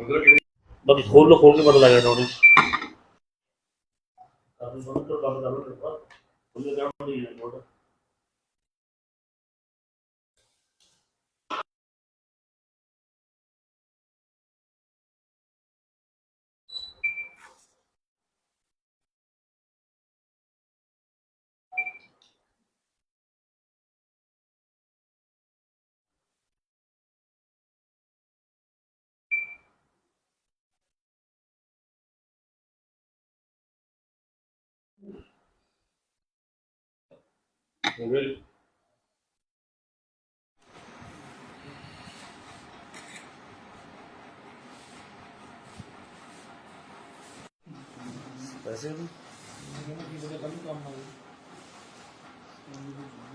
ਬਾਕੀ ਖੋਲ ਲੋ ਖੋਲ ਕੇ ਪਤਾ ਲੱਗ ਜਾਣਾ ਉਹਨੂੰ। ਕਾਫੀ ਬੰਦ ਕਰ ਬੰਦ ਕਰ ਲੋ ਉਹਨੇ ਕਹਿਣਾ ਨਹੀਂ ਹੈ ਪੈਸੇ ਵੀ ਆ ਰੱਖ ਕੇ ਨਾਲ ਇੱਕ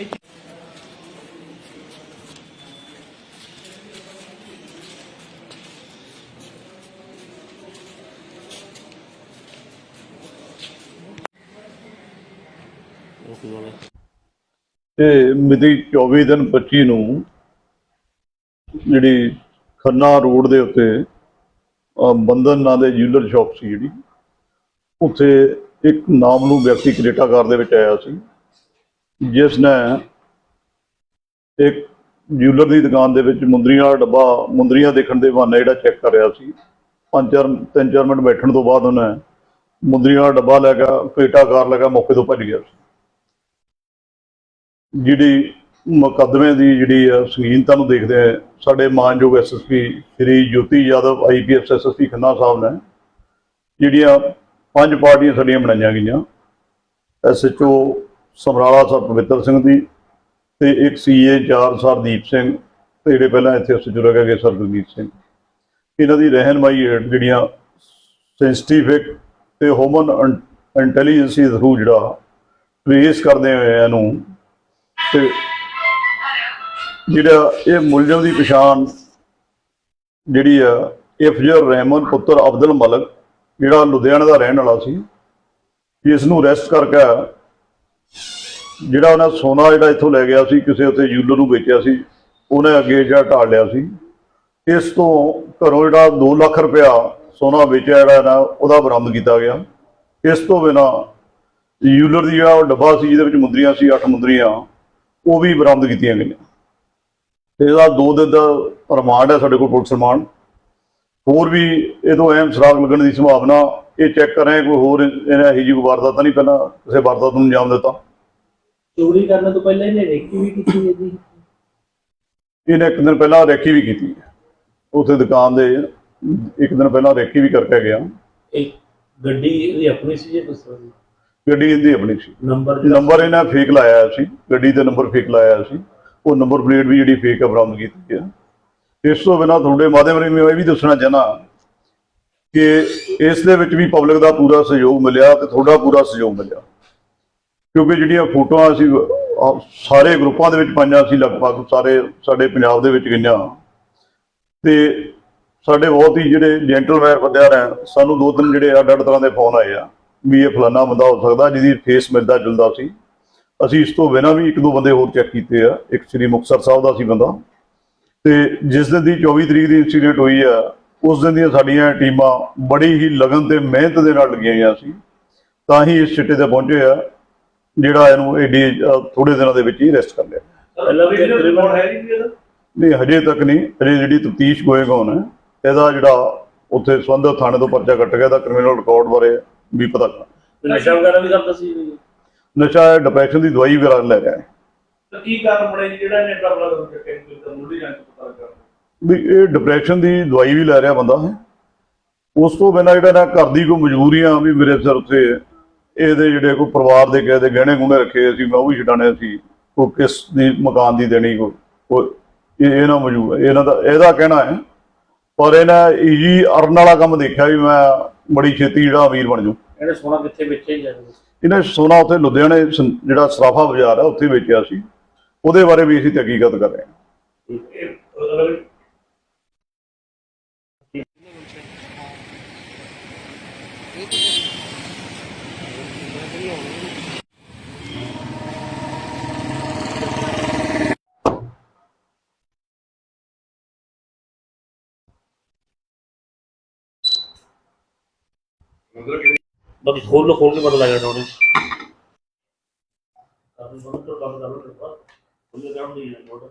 ਇੱਥੇ ਉਹ ਕੀ ਵਾਲਾ ਤੇ ਮਿਤੀ 24 ਦਿਨ 25 ਨੂੰ ਜਿਹੜੀ ਖੰਨਾ ਰੋਡ ਦੇ ਉੱਤੇ, ਅਹ ਬੰਧਨ ਨਾਂ ਦੇ ਜਿਊਲਰ ਸ਼ਾਪ ਸੀ ਜਿਹੜੀ, ਉੱਥੇ ਇੱਕ ਨਾਮਲੂ ਵਿਅਕਤੀ ਕ੍ਰੇਟਾ ਕਾਰ ਦੇ ਵਿੱਚ ਆਇਆ ਸੀ, ਜਿਸ ਨੇ ਇੱਕ ਜਿਊਲਰ ਦੀ ਦੁਕਾਨ ਦੇ ਵਿੱਚ ਮੁੰਦਰੀਆਂ ਵਾਲਾ ਡੱਬਾ, ਮੁੰਦਰੀਆਂ ਦੇਖਣ ਦੇ ਬਹਾਨੇ ਜਿਹੜਾ ਚੈੱਕ ਕਰ ਰਿਹਾ ਸੀ। ਪੰਜ ਚਾਰ, ਤਿੰਨ ਚਾਰ ਮਿੰਟ ਬੈਠਣ ਤੋਂ ਬਾਅਦ ਉਹਨੇ ਮੁੰਦਰੀਆਂ ਵਾਲਾ ਡੱਬਾ ਲੈ ਕੇ ਕ੍ਰੇਟਾ ਕਾਰ ਲੈ ਕੇ ਮੌਕੇ ਤੋਂ ਭੱਜ ਗਿਆ ਸੀ। ਜਿਹੜੀ ਮੁਕੱਦਮੇ ਦੀ ਜਿਹੜੀ ਆ ਸੰਗੀਨਤਾ ਨੂੰ ਦੇਖਦੇ ਆ, ਸਾਡੇ ਮਾਨਯੋਗ SSP Shri Jyoti Yadav IPS SSP Khanna sahib ਨੇ, ਜਿਹੜੀਆਂ ਪੰਜ ਪਾਰਟੀਆਂ ਸਾਡੀਆਂ ਬਣਾਈਆਂ ਗਈਆਂ। ਐਸਐਚਓ ਸਮਰਾਲਾ ਸਾਹਿਬ ਪਵਿੱਤਰ ਸਿੰਘ ਦੀ ਤੇ ਇੱਕ ਸੀਏ ਚਾਰ ਸਰਦੀਪ ਸਿੰਘ ਤੇ ਜਿਹੜੇ ਪਹਿਲਾਂ ਇੱਥੇ ਐਸਐਚਓ ਰਹਿ ਗਏ ਸਰਦੂਜੀਤ ਸਿੰਘ। ਇਹਨਾਂ ਦੀ ਰਹਿਨਮਾਈ ਹੇਠ ਜਿਹੜੀਆਂ ਸੈਂਸਿਟਿਵਿਕ ਤੇ ਹਿਊਮਨ ਇੰਟੈਲੀਜੈਂਸੀ ਦੇ ਥਰੂ ਜਿਹੜਾ ਟ੍ਰੇਸ ਕਰਦੇ ਹੋਏ ਇਹਨੂੰ ਤੇ ਜਿਹੜਾ ਇਹ ਮੁਲਜ਼ਮ ਦੀ ਪਛਾਣ ਜਿਹੜੀ ਆ ਇਫਜਰ ਰਹਿਮਨ ਪੁੱਤਰ ਅਬਦੁਲ ਮਲਕ ਜਿਹੜਾ ਲੁਧਿਆਣਾ ਦਾ ਰਹਿਣ ਵਾਲਾ ਸੀ ਇਸ ਨੂੰ ਅਰੈਸਟ ਕਰਕੇ ਜਿਹੜਾ ਉਹਨਾਂ ਸੋਨਾ ਜਿਹੜਾ ਇੱਥੋਂ ਲੈ ਗਿਆ ਸੀ, ਕਿਸੇ ਉੱਤੇ ਜੂਲਰ ਨੂੰ ਵੇਚਿਆ ਸੀ, ਉਹਨੇ ਅੱਗੇ ਜਿਹੜਾ ਢਾਲ ਲਿਆ ਸੀ। ਇਸ ਤੋਂ ਘਰੋਂ ਜਿਹੜਾ 2 ਲੱਖ ਰੁਪਇਆ ਸੋਨਾ ਵੇਚਿਆ ਜਿਹੜਾ ਨਾ, ਉਹਦਾ ਬਰਾਮਦ ਕੀਤਾ ਗਿਆ। ਇਸ ਤੋਂ ਬਿਨਾ ਜੂਲਰ ਦੀ ਜਿਹੜਾ ਉਹ ਡੱਬਾ ਸੀ, ਜਿਹਦੇ ਵਿੱਚ ਮੁੰਦਰੀਆਂ ਸੀ 8 ਮੁੰਦਰੀਆਂ, ਉਹ ਵੀ ਬਰਾਮਦ ਕੀਤੀਆਂ ਗਈਆਂ। ਤੇ ਇਹਦਾ 2 ਦਿਨ ਦਾ ਰਿਮਾਂਡ ਹੈ ਸਾਡੇ ਕੋਲ ਪੁਲਿਸ ਰਿਮਾਂਡ। ਹੋਰ ਵੀ ਇਹ ਤੋਂ ਅਹਿਮ ਸੁਰਾਗ ਲੱਗਣ ਦੀ ਸੰਭਾਵਨਾ ਇਹ ਚੈੱਕ ਕਰ ਰਹੇ ਕੋਈ ਹੋਰ ਇਹਨੇ ਇਹੀ ਜਿਹੀ ਵਾਰਦਾਤ ਤਾਂ ਨਹੀਂ ਪਹਿਲਾਂ ਕਿਸੇ ਵਾਰਦਾਤ ਨੂੰ ਅੰਜਾਮ ਦਿੱਤਾ। ਚੋਰੀ ਕਰਨ ਤੋਂ ਪਹਿਲਾਂ ਇਹਨੇ ਰੇਕੀ ਵੀ ਕੀਤੀ ਹੈ ਜੀ? ਇਹਨੇ ਇੱਕ ਦਿਨ ਪਹਿਲਾਂ ਰੇਕੀ ਵੀ ਕੀਤੀ ਹੈ। ਉੱਥੇ ਦੁਕਾਨ ਦੇ ਇੱਕ ਦਿਨ ਪਹਿਲਾਂ ਰੇਕੀ ਵੀ ਕਰਕੇ ਗਿਆ। ਇਹ ਗੱਡੀ ਇਹਦੀ ਆਪਣੀ ਸੀ ਜਾਂ ਕਿਸ ਤਰ੍ਹਾਂ ਦੀ? ਗੱਡੀ ਇਹਦੀ ਆਪਣੀ ਸੀ। ਨੰਬਰ ਨੰਬਰ ਇਹਨਾਂ ਫੇਕ ਲਾਇਆ ਸੀ। ਗੱਡੀ ਦੇ ਨੰਬਰ ਫੇਕ ਲਾਇਆ ਸੀ। ਉਹ ਨੰਬਰ ਪਲੇਟ ਵੀ ਜਿਹੜੀ ਫੇਕ ਆ ਬਰਾਮਦ ਕੀਤੀ ਹੈ। ਇਸ ਤੋਂ ਬਿਨਾਂ ਤੁਹਾਡੇ ਮਾਧਿਅਮ ਰਾਹੀਂ ਮੈਂ ਇਹ ਵੀ ਦੱਸਣਾ ਚਾਹਨਾ ਕਿ ਇਸ ਦੇ ਵਿੱਚ ਵੀ ਪਬਲਿਕ ਦਾ ਪੂਰਾ ਸਹਿਯੋਗ ਮਿਲਿਆ ਤੇ ਤੁਹਾਡਾ ਪੂਰਾ ਸਹਿਯੋਗ ਮਿਲਿਆ। ਕਿਉਂਕਿ ਜਿਹੜੀਆਂ ਫੋਟੋਆਂ ਅਸੀਂ ਸਾਰੇ ਗਰੁੱਪਾਂ ਦੇ ਵਿੱਚ ਪਾਈਆਂ ਸੀ, ਲਗਭਗ ਸਾਰੇ ਸਾਡੇ ਪੰਜਾਬ ਦੇ ਵਿੱਚ ਗਈਆਂ। ਤੇ ਸਾਡੇ ਬਹੁਤ ਹੀ ਜਿਹੜੇ ਜੈਂਟਲਮੈਨ ਬੰਦਿਆਂ ਨੇ ਸਾਨੂੰ ਦੋ ਤਿੰਨ ਜਿਹੜੇ ਅੱਡ ਅੱਡ ਤਰ੍ਹਾਂ ਦੇ ਫੋਨ ਆਏ ਆ, ਵੀ ਇਹ ਫਲਾਨਾ ਬੰਦਾ ਹੋ ਸਕਦਾ, ਜਿਹਦੀ ਫੇਸ ਮਿਲਦਾ ਜੁਲਦਾ ਸੀ। ਅਸੀਂ ਇਸ ਤੋਂ ਬਿਨਾਂ ਵੀ ਇੱਕ ਦੋ ਬੰਦੇ ਹੋਰ ਚੈੱਕ ਕੀਤੇ ਆ। ਇੱਕ ਸ੍ਰੀ ਮੁਕਤਸਰ ਸਾਹਿਬ ਦਾ ਸੀ ਬੰਦਾ। ਤੇ ਜਿਸ ਦਿਨ ਦੀ 24 ਤਰੀਕ ਦੀ ਇਨਸੀਡੈਂਟ ਹੋਈ ਆ ਉਸ ਦਿਨ ਦੀਆਂ ਸਾਡੀਆਂ ਟੀਮਾਂ ਬੜੀ ਹੀ ਲਗਨ ਤੇ ਮਿਹਨਤ ਦੇ ਨਾਲ ਲੱਗੀਆਂ ਹੋਈਆਂ ਸੀ। ਤਾਂ ਹੀ ਇਸ ਚਿੱਟੇ ਤੇ ਪਹੁੰਚੇ ਆ ਜਿਹੜਾ ਇਹਨੂੰ ਏਡੀ ਥੋੜੇ ਦਿਨਾਂ ਦੇ ਵਿੱਚ ਹੀ ਅਰੈਸਟ ਕਰ ਲਿਆ। ਨਹੀਂ ਹਜੇ ਤੱਕ ਨਹੀਂ। ਹਜੇ ਜਿਹੜੀ ਤਫਤੀਸ਼ ਗੋਇੰਗ ਔਨ ਹੈ ਇਹਦਾ ਜਿਹੜਾ ਉੱਥੇ ਸੰਬੰਧਿਤ ਥਾਣੇ ਤੋਂ ਪਰਚਾ ਕੱਟ ਗਿਆ ਦਾ ਕ੍ਰਿਮੀਨਲ ਰਿਕਾਰਡ ਬਾਰੇ ਵੀ ਪਤਾ ਨਸ਼ਾ ਵਗੈਰਾ ਵੀ ਕਰਦਾ ਸੀ? ਨਸ਼ਾ ਡਿਪਰੈਸ਼ਨ ਦੀ ਦਵਾਈ ਵਗੈਰਾ ਲੈ ਰਿਹਾ ਹੈ। ਤਾਂ ਕੀ ਕਾਰਨ ਬਣੇ ਜੀ? ਜਿਹੜਾ ਨੇ ਡਬਲਾ ਕਰਕੇ ਕੈਂਸਰ ਦਾ ਮੁੱਢੀ ਜਾਂਚ ਪਤਾ ਕਰ ਵੀ ਇਹ ਡਿਪਰੈਸ਼ਨ ਦੀ ਦਵਾਈ ਵੀ ਲੈ ਰਿਹਾ ਬੰਦਾ ਹੈ। ਉਸ ਤੋਂ ਬਿਨਾਂ ਜਿਹੜਾ ਨਾ ਘਰ ਦੀ ਕੋਈ ਮਜਬੂਰੀਆਂ ਵੀ ਮੇਰੇ ਸਿਰ ਉੱਤੇ ਇਹਦੇ ਜਿਹੜੇ ਕੋਈ ਪਰਿਵਾਰ ਦੇ ਕਿਸੇ ਦੇ ਗਹਿਣੇ ਗੁਣੇ ਰੱਖੇ ਸੀ ਮੈਂ ਉਹ ਵੀ ਛਡਾਣੇ ਸੀ। ਕੋਈ ਕਿਸ ਦੀ ਮਕਾਨ ਦੀ ਦੇਣੀ ਕੋਈ ਇਹ ਮੌਜੂਦ ਹੈ। ਇਹਨਾਂ ਦਾ ਇਹਦਾ ਕਹਿਣਾ ਹੈ ਪਰ ਇਹਨਾਂ ਈਜੀ ਅਰਨ ਵਾਲਾ ਕੰਮ ਦੇਖਿਆ ਵੀ ਮੈਂ ਬੜੀ ਛੇਤੀ ਜਿਹੜਾ ਅਮੀਰ ਬਣ ਜੂ ਇਹਨੇ ਸੋਨਾ ਕਿੱਥੇ ਵੇਚਿਆ ਜਾਂਦੇ ਇਹਨੇ ਸੋਨਾ ਉੱਥੇ ਲੁਧਿਆਣੇ ਜਿਹੜਾ ਸਰਾਫਾ ਬਾਜ਼ਾਰ ਹੈ ਉੱਥੇ ਵੇਚਿਆ ਸੀ। ਉਹਦੇ ਬਾਰੇ ਵੀ ਅਸੀਂ ਤਹਿਕੀਕਤ ਕਰ ਰਹੇ ਹਾਂ। ਇਹ ਬਾਕੀ ਖੋਲ ਲੋ ਖੋਲ ਕੇ ਪਤਾ ਲੱਗ ਜਾਣਾ ਉਹਨੇ। ਕੰਮ ਕਰ ਲੋ ਤੇ ਬਾਅਦ ਉਹਨੇ ਕੰਮ ਨਹੀਂ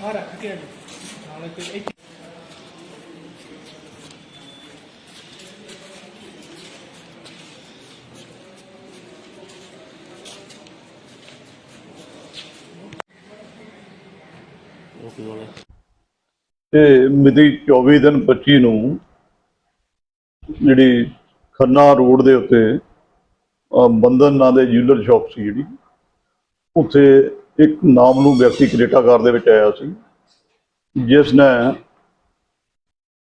ਨਾਲ ਇੱਕ ਇੱਥੇ ਓਕੇ ਵਾਲਾ। ਤੇ ਮਿਤੀ 24 ਦਿਨ 25 ਨੂੰ ਜਿਹੜੀ ਖੰਨਾ ਰੋਡ ਦੇ ਉੱਤੇ ਬੰਧਨ ਨਾਂ ਦੇ ਜਿਊਲਰ ਸ਼ਾਪ ਸੀ ਜਿਹੜੀ ਉੱਥੇ ਇੱਕ ਨਾਮ ਨੂੰ ਵਿਅਕਤੀ ਕੈਨੇਡਾ ਕਾਰ ਦੇ ਵਿੱਚ ਆਇਆ ਸੀ, ਜਿਸ ਨੇ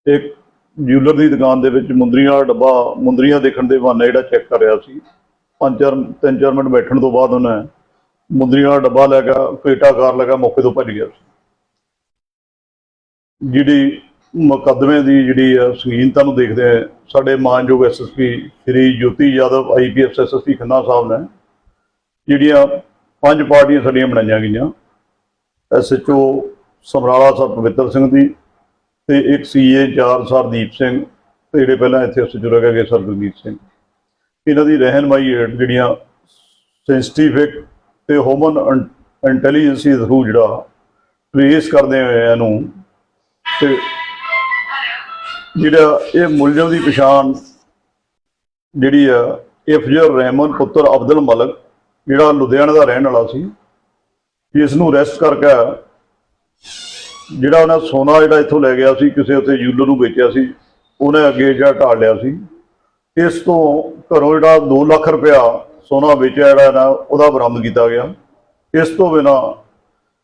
ਇੱਕ ਜਿਊਲਰ ਦੀ ਦੁਕਾਨ ਦੇ ਵਿੱਚ ਮੁੰਦਰੀਆਂ ਵਾਲਾ ਡੱਬਾ, ਮੁੰਦਰੀਆਂ ਦੇਖਣ ਦੇ ਬਹਾਨੇ ਜਿਹੜਾ ਚੈੱਕ ਕਰ ਰਿਹਾ ਸੀ। ਪੰਜ ਚਾਰ, ਤਿੰਨ ਚਾਰ ਮਿੰਟ ਬੈਠਣ ਤੋਂ ਬਾਅਦ ਉਹਨੇ ਮੁੰਦਰੀਆਂ ਵਾਲਾ ਡੱਬਾ ਲੈ ਕੇ ਕੈਨੇਡਾ ਲੈ ਕੇ ਮੌਕੇ ਤੋਂ ਭੱਜ ਗਿਆ ਸੀ। ਜਿਹੜੀ ਮੁਕੱਦਮੇ ਦੀ ਜਿਹੜੀ ਆ ਸੰਗੀਨਤਾ ਨੂੰ ਦੇਖਦੇ ਆ, ਸਾਡੇ ਮਾਨਯੋਗ SSP Shri Jyoti Yadav IPS SSP Khanna sahib ਨੇ, ਜਿਹੜੀਆਂ ਪੰਜ ਪਾਰਟੀਆਂ ਸਾਡੀਆਂ ਬਣਾਈਆਂ ਗਈਆਂ। ਐਸਐਚਓ ਸਮਰਾਲਾ ਸਾਹਿਬ ਪਵਿੱਤਰ ਸਿੰਘ ਦੀ ਤੇ ਇੱਕ ਸੀਏ ਚਾਰ ਸਰਦੀਪ ਸਿੰਘ ਤੇ ਜਿਹੜੇ ਪਹਿਲਾਂ ਇੱਥੇ ਐਸਐਚਓ ਰਹਿ ਗਏ ਸਰ ਗੁਰਮੀਤ ਸਿੰਘ। ਇਹਨਾਂ ਦੀ ਰਹਿਨਮਾਈ ਹੇਠ ਜਿਹੜੀਆਂ ਸੈਂਸਿਟਿਵਿਕ ਤੇ ਹਿਊਮਨ ਇੰਟੈਲੀਜੈਂਸੀ ਦੇ ਥਰੂ ਜਿਹੜਾ ਟ੍ਰੇਸ ਕਰਦੇ ਹੋਏ ਇਹਨੂੰ ਤੇ ਜਿਹੜਾ ਇਹ ਮੁਲਜ਼ਮ ਦੀ ਪਛਾਣ ਜਿਹੜੀ ਆ ਇਫਜ਼ਰ ਰਹਿਮਨ ਪੁੱਤਰ ਅਬਦੁਲ ਮਲਕ ਜਿਹੜਾ ਲੁਧਿਆਣਾ ਦਾ ਰਹਿਣ ਵਾਲਾ ਸੀ, ਇਸ ਨੂੰ ਅਰੈਸਟ ਕਰਕੇ ਜਿਹੜਾ ਉਹਨਾਂ ਸੋਨਾ ਜਿਹੜਾ ਇੱਥੋਂ ਲੈ ਗਿਆ ਸੀ, ਕਿਸੇ ਉੱਤੇ ਯੂਲਰ ਨੂੰ ਵੇਚਿਆ ਸੀ, ਉਹਨੇ ਅੱਗੇ ਜਿਹੜਾ ਢਾਲ ਲਿਆ ਸੀ। ਇਸ ਤੋਂ ਘਰੋਂ ਜਿਹੜਾ 2 ਲੱਖ ਰੁਪਇਆ ਸੋਨਾ ਵੇਚਿਆ ਜਿਹੜਾ ਨਾ, ਉਹਦਾ ਬਰਾਮਦ ਕੀਤਾ ਗਿਆ। ਇਸ ਤੋਂ ਬਿਨਾਂ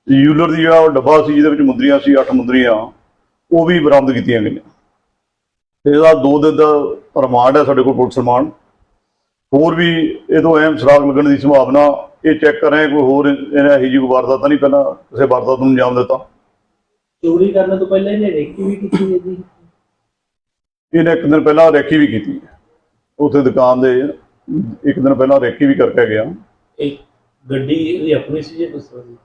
ਯੂਲਰ ਦੀ ਜਿਹੜਾ ਡੱਬਾ ਸੀ, ਜਿਹਦੇ ਵਿੱਚ ਮੁੰਦਰੀਆਂ ਸੀ 8 ਮੁੰਦਰੀਆਂ, ਉਹ ਵੀ ਬਰਾਮਦ ਕੀਤੀਆਂ ਗਈਆਂ। ਤੇ ਇਹਦਾ ਦੋ ਦਿਨ ਦਾ ਰਿਮਾਂਡ ਹੈ ਸਾਡੇ ਕੋਲ ਪੁਲਿਸ ਰਿਮਾਂਡ। ਹੋਰ ਵੀ ਇਹ ਤੋਂ ਅਹਿਮ ਸੁਰਾਗ ਲੱਗਣ ਦੀ ਸੰਭਾਵਨਾ ਇਹ ਚੈੱਕ ਕਰ ਰਹੇ ਹਾਂ ਕੋਈ ਹੋਰ ਇਹਨੇ ਇਹੀ ਜਿਹੀ ਵਾਰਦਾਤ ਤਾਂ ਨਹੀਂ ਪਹਿਲਾਂ ਕਿਸੇ ਵਾਰਦਾਤ ਨੂੰ ਅੰਜਾਮ ਦਿੱਤਾ। ਚੋਰੀ ਕਰਨ ਤੋਂ ਪਹਿਲਾਂ ਇਹਨੇ ਰੇਕੀ ਵੀ ਕੀਤੀ ਹੈ ਜੀ? ਇਹਨੇ ਇੱਕ ਦਿਨ ਪਹਿਲਾਂ ਰੇਕੀ ਵੀ ਕੀਤੀ ਉੱਥੇ ਦੁਕਾਨ ਦੇ ਇੱਕ ਦਿਨ ਪਹਿਲਾਂ ਰੇਕੀ ਵੀ ਕਰਕੇ ਗਿਆ। ਇਹ ਗੱਡੀ ਇਹਦੀ ਆਪਣੀ ਸੀ ਜੇ ਕਿਸ ਦੀ?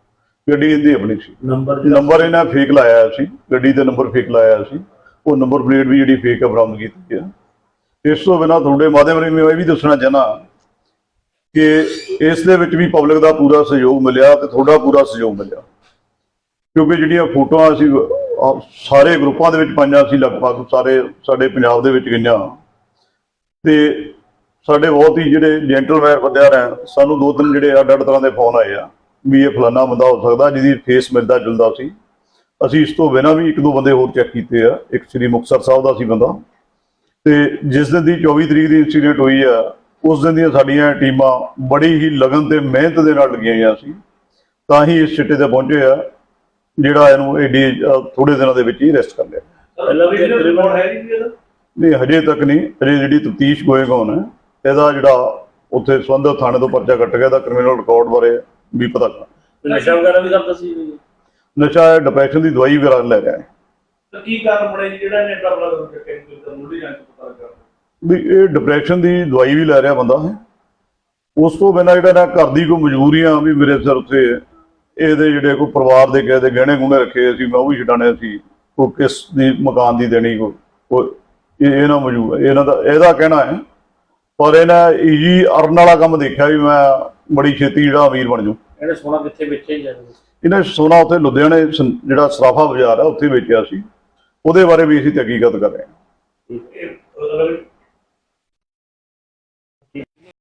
ਗੱਡੀ ਇਹਦੀ ਆਪਣੀ ਸੀ। ਨੰਬਰ ਨੰਬਰ ਇਹਨਾਂ ਫੇਕ ਲਾਇਆ ਸੀ। ਗੱਡੀ ਦੇ ਨੰਬਰ ਫੇਕ ਲਾਇਆ ਸੀ। ਉਹ ਨੰਬਰ ਪਲੇਟ ਵੀ ਜਿਹੜੀ ਫੇਕ ਹੈ ਬਰਾਮਦ ਕੀਤੀ ਹੈ। ਇਸ ਤੋਂ ਬਿਨਾਂ ਤੁਹਾਡੇ ਮਾਧਿਅਮ ਰਾਹੀਂ ਮੈਂ ਇਹ ਵੀ ਦੱਸਣਾ ਚਾਹਨਾ ਕਿ ਇਸ ਦੇ ਵਿੱਚ ਵੀ ਪਬਲਿਕ ਦਾ ਪੂਰਾ ਸਹਿਯੋਗ ਮਿਲਿਆ ਤੇ ਤੁਹਾਡਾ ਪੂਰਾ ਸਹਿਯੋਗ ਮਿਲਿਆ। ਕਿਉਂਕਿ ਜਿਹੜੀਆਂ ਫੋਟੋਆਂ ਅਸੀਂ ਸਾਰੇ ਗਰੁੱਪਾਂ ਦੇ ਵਿੱਚ ਪਾਈਆਂ ਸੀ ਲਗਭਗ, ਸਾਰੇ ਸਾਡੇ ਪੰਜਾਬ ਦੇ ਵਿੱਚ ਗਈਆਂ। ਤੇ ਸਾਡੇ ਬਹੁਤ ਹੀ ਜਿਹੜੇ ਜੈਂਟਲਮੈਨ ਬੰਦਿਆਂ ਨੇ, ਸਾਨੂੰ ਦੋ ਤਿੰਨ ਜਿਹੜੇ ਅੱਡ ਅੱਡ ਤਰ੍ਹਾਂ ਦੇ ਫੋਨ ਆਏ ਆ, ਵੀ ਇਹ ਫਲਾਨਾ ਬੰਦਾ ਹੋ ਸਕਦਾ ਜਿਹਦੀ ਫੇਸ ਮਿਲਦਾ ਜੁਲਦਾ ਸੀ। ਅਸੀਂ ਇਸ ਤੋਂ ਬਿਨਾਂ ਵੀ ਇੱਕ ਦੋ ਬੰਦੇ ਹੋਰ ਚੈੱਕ ਕੀਤੇ ਆ, ਇੱਕ ਸ੍ਰੀ ਮੁਕਤਸਰ ਸਾਹਿਬ ਦਾ ਸੀ ਬੰਦਾ। ਤੇ ਜਿਸ ਦਿਨ ਦੀ 24 ਤਰੀਕ ਦੀ ਇਨਸੀਡੈਂਟ ਹੋਈ ਆ ਉਸ ਦਿਨ ਦੀਆਂ ਸਾਡੀਆਂ ਟੀਮਾਂ ਬੜੀ ਹੀ ਲਗਨ ਤੇ ਮਿਹਨਤ ਦੇ ਨਾਲ ਲੱਗੀਆਂ ਹੋਈਆਂ ਸੀ। ਤਾਂ ਹੀ ਇਸ ਚਿੱਟੇ ਤੇ ਪਹੁੰਚੇ ਆ ਜਿਹੜਾ ਇਹਨੂੰ ਏਡੀ ਥੋੜੇ ਦਿਨਾਂ ਦੇ ਵਿੱਚ ਹੀ ਅਰੈਸਟ ਕਰ ਲਿਆ। ਨਹੀਂ ਹਜੇ ਤੱਕ ਨਹੀਂ। ਹਜੇ ਜਿਹੜੀ ਤਫਤੀਸ਼ ਗੋਇੰਗ ਔਨ ਹੈ ਇਹਦਾ ਜਿਹੜਾ ਉੱਥੇ ਸੰਬੰਧਿਤ ਥਾਣੇ ਤੋਂ ਪਰਚਾ ਕੱਟ ਗਿਆ ਦਾ ਕ੍ਰਿਮੀਨਲ ਰਿਕਾਰਡ ਬਾਰੇ ਵੀ ਪਤਾ ਨਸ਼ਾ ਵਗੈਰਾ ਵੀ ਕਰਦਾ ਸੀ? ਨਸ਼ਾ ਡਿਪਰੈਸ਼ਨ ਦੀ ਦਵਾਈ ਵਗੈਰਾ ਲੈ ਰਿਹਾ ਹੈ। ਤਾਂ ਕੀ ਕਾਰਨ ਬਣਿਆ ਜੀ? ਜਿਹੜਾ ਇਹਨੇ ਏਡਾ ਬੜਾ ਕਦਮ ਚੱਕਿਆ ਜੀ ਤਾਂ ਮੁੱਢਲੀ ਜਾਂਚ ਪਤਾ ਲੱਗਾ ਵੀ ਇਹ ਡਿਪਰੈਸ਼ਨ ਦੀ ਦਵਾਈ ਵੀ ਲੈ ਰਿਹਾ ਬੰਦਾ ਹੈ। ਉਸ ਤੋਂ ਬਿਨਾਂ ਜਿਹੜਾ ਨਾ ਘਰ ਦੀ ਕੋਈ ਮਜਬੂਰੀਆਂ ਵੀ ਮੇਰੇ ਸਿਰ ਉੱਤੇ ਇਹਦੇ ਜਿਹੜੇ ਕੋਈ ਪਰਿਵਾਰ ਦੇ ਕਿਸੇ ਦੇ ਗਹਿਣੇ ਗੁਣੇ ਰੱਖੇ ਸੀ ਮੈਂ ਉਹ ਵੀ ਛਡਾਣੇ ਸੀ। ਕੋਈ ਕਿਸ ਦੀ ਮਕਾਨ ਦੀ ਦੇਣੀ ਕੋਈ ਇਹ ਇਹਨਾਂ ਮੌਜੂਦ ਇਹਨਾਂ ਦਾ ਇਹਦਾ ਕਹਿਣਾ ਹੈ ਪਰ ਇਹਨਾਂ ਈਜੀ ਅਰਨ ਵਾਲਾ ਕੰਮ ਦੇਖਿਆ ਵੀ ਮੈਂ ਬੜੀ ਛੇਤੀ ਜਿਹੜਾ ਅਮੀਰ ਬਣ ਜੂ ਇਹਨੇ ਸੋਨਾ ਕਿੱਥੇ ਵੇਚਿਆ ਜਾਂਦੇ ਇਹਨੇ ਸੋਨਾ ਉੱਥੇ ਲੁਧਿਆਣੇ ਜਿਹੜਾ ਸਰਾਫਾ ਬਾਜ਼ਾਰ ਹੈ ਉੱਥੇ ਵੇਚਿਆ ਸੀ। ਉਹਦੇ ਬਾਰੇ ਵੀ ਅਸੀਂ ਤਹਿਕੀਕਤ ਕਰ ਰਹੇ ਹਾਂ। ਅਗਰ